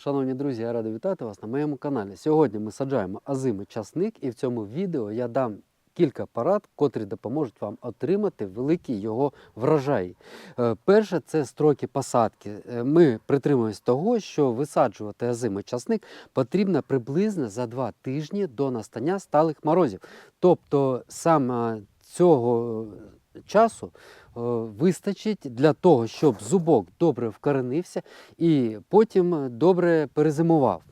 Шановні друзі, я радий вітати вас на моєму каналі. Сьогодні ми саджаємо азими часник, і в цьому відео я дам кілька порад, котрі допоможуть вам отримати великий його врожай. Е, Перше це строки посадки. Е, Ми притримуємось того, що висаджувати азими часник потрібно приблизно за два тижні до настання сталих морозів. Тобто саме цього часу вистачить для того, щоб зубок добре вкоренився і потім добре перезимував.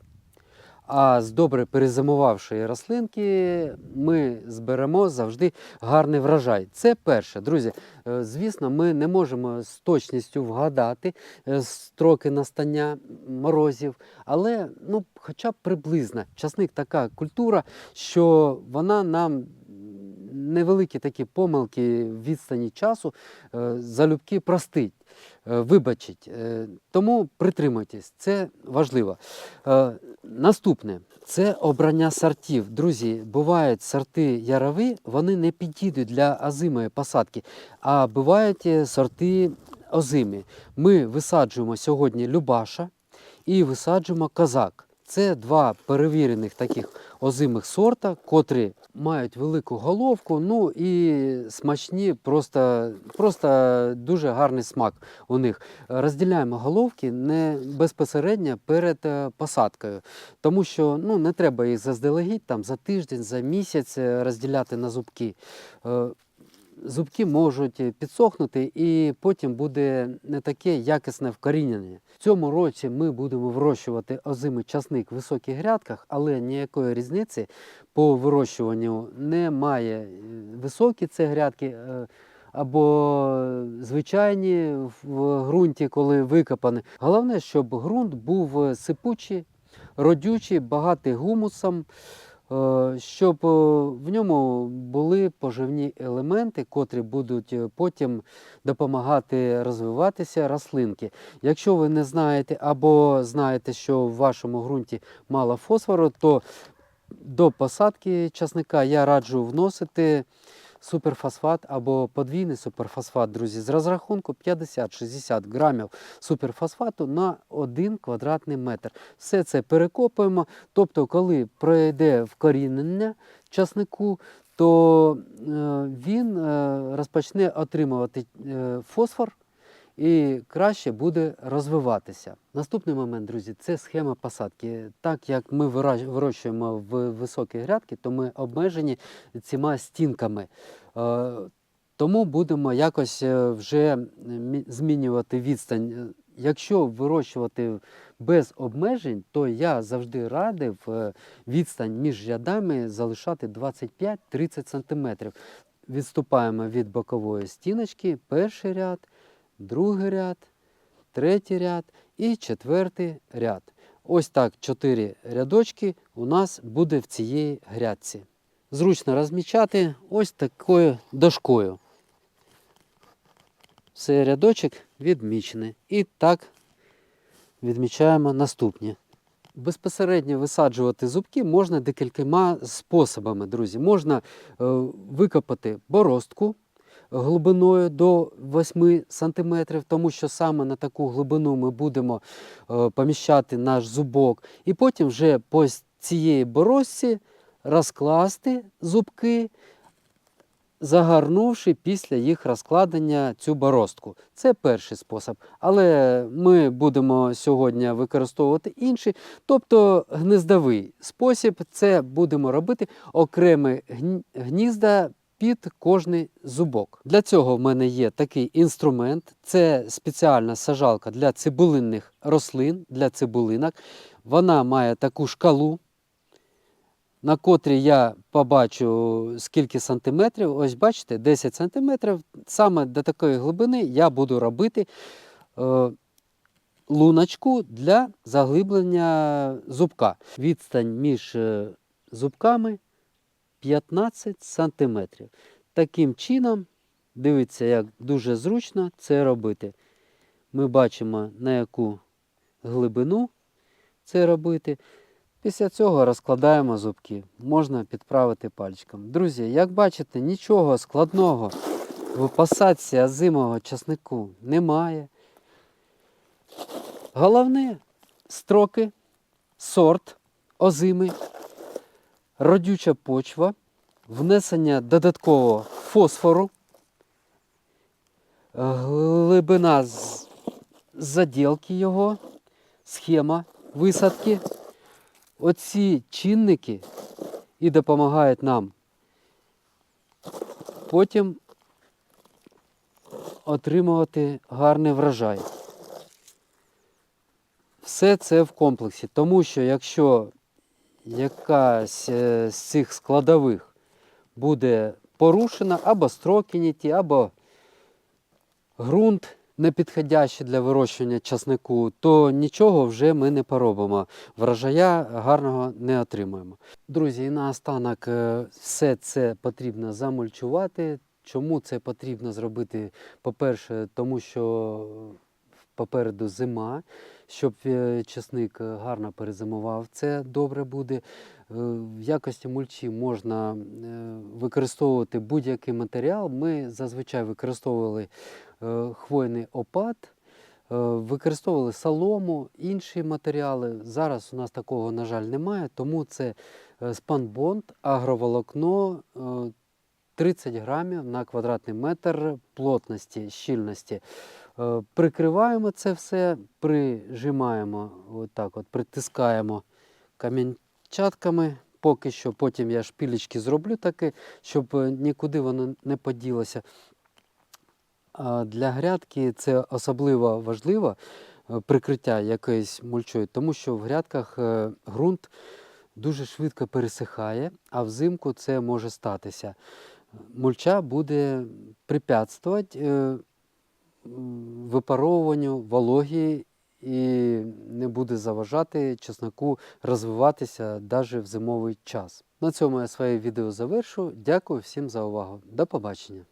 А з добре перезимувавшої рослинки ми зберемо завжди гарний врожай. Це перше. Друзі, е, звісно, ми не можемо з точністю вгадати е, строки настання морозів, але ну, хоча б приблизно. Часник така культура, що вона нам невеликі такі помилки в відстані часу е, залюбки простить, е, вибачить. Е, Тому притримуйтесь, це важливо. Наступне це обрання сортів. Друзі, бувають сорти ярові, вони не підійдуть для озимої посадки, а бувають сорти озимі. Ми висаджуємо сьогодні Любаша і висаджуємо козак. Це два перевірених таких озимих сорта, котрі мають велику головку, ну і смачні, просто, просто дуже гарний смак у них. Розділяємо головки не безпосередньо перед е, посадкою, тому що ну, не треба їх заздалегідь там, за тиждень, за місяць е, розділяти на зубки. Е, Зубки можуть підсохнути і потім буде не таке якісне вкорінення. В цьому році ми будемо вирощувати озимий часник в високих грядках, але ніякої різниці по вирощуванню немає. Е, Високі це грядки е, або звичайні в ґрунті, коли викопані. Головне, щоб ґрунт був сипучий, родючий, багатий гумусом. Е, щоб е, в ньому були поживні елементи, котрі будуть е, потім допомагати розвиватися рослинки. Якщо ви не знаєте або знаєте, що в вашому ґрунті мало фосфору, то до посадки часника я раджу вносити суперфосфат або подвійний суперфосфат, друзі, з розрахунку 50-60 грамів суперфосфату на 1 квадратний метр. Все це перекопуємо. Тобто, коли пройде вкорінення часнику, то е, він е, розпочне отримувати е, фосфор і краще буде розвиватися. Наступний момент, друзі, це схема посадки. Так як ми вирощуємо в високі грядки, то ми обмежені цими стінками. Е, Тому будемо якось е, вже змінювати відстань. Е, Якщо вирощувати без обмежень, то я завжди радив відстань між рядами залишати 25-30 см. Відступаємо від бокової стіночки, перший ряд, другий ряд, третій ряд і четвертий ряд. Ось так чотири рядочки у нас буде в цій грядці. Зручно розмічати ось такою дошкою. Все рядочок відмічений. І так відмічаємо наступні. Безпосередньо висаджувати зубки можна декількома способами, друзі. Можна е, викопати боростку глибиною до 8 см, тому що саме на таку глибину ми будемо е, поміщати наш зубок. І потім вже по цієї борозці розкласти зубки, загарнувши після їх розкладення цю боростку. Це перший спосіб. Але ми будемо сьогодні використовувати інший, тобто гнездовий спосіб. Це будемо робити окремі гні- гнізда під кожний зубок. Для цього в мене є такий інструмент. Це спеціальна сажалка для цибулинних рослин, для цибулинок. Вона має таку шкалу, на котрій я побачу скільки сантиметрів. Ось бачите, 10 сантиметрів. Саме до такої глибини я буду робити е, луночку для заглиблення зубка. Відстань між е, зубками 15 сантиметрів. Таким чином, дивіться, як дуже зручно це робити. Ми бачимо, на яку глибину це робити. Після цього розкладаємо зубки. Можна підправити пальчиком. Друзі, як бачите, нічого складного в посадці озимого часнику немає. Головне строки сорт озими, родюча почва, внесення додаткового фосфору, глибина заділки його, схема висадки. Оці чинники і допомагають нам потім отримувати гарний врожай. Все це в комплексі, тому що якщо якась е, з цих складових буде порушена, або строки не ті, або ґрунт непідходящий для вирощування часнику, то нічого вже ми не поробимо. Врожая гарного не отримаємо. Друзі, і наостанок е, все це потрібно замульчувати. Чому це потрібно зробити? По-перше, тому що попереду зима, щоб е, часник е, гарно перезимував, це добре буде. Е, В якості мульчі можна використовувати будь-який матеріал. Ми зазвичай використовували хвойний опад, використовували солому, інші матеріали. Зараз у нас такого, на жаль, немає, тому це спанбонд, агроволокно. е, 30 грамів на квадратний метр плотності, щільності. Е, Прикриваємо це все, прижимаємо, отак от, притискаємо камінчатками. Поки що, потім я шпілечки зроблю таки, щоб е, нікуди воно не поділося. Для грядки це особливо важливо е, прикриття якоюсь мульчою, тому що в грядках ґрунт дуже швидко пересихає, а взимку це може статися. Мульча буде препятствувати випаровуванню вологі і не буде заважати чесноку розвиватися навіть в зимовий час. На цьому я своє відео завершу. Дякую всім за увагу. До побачення.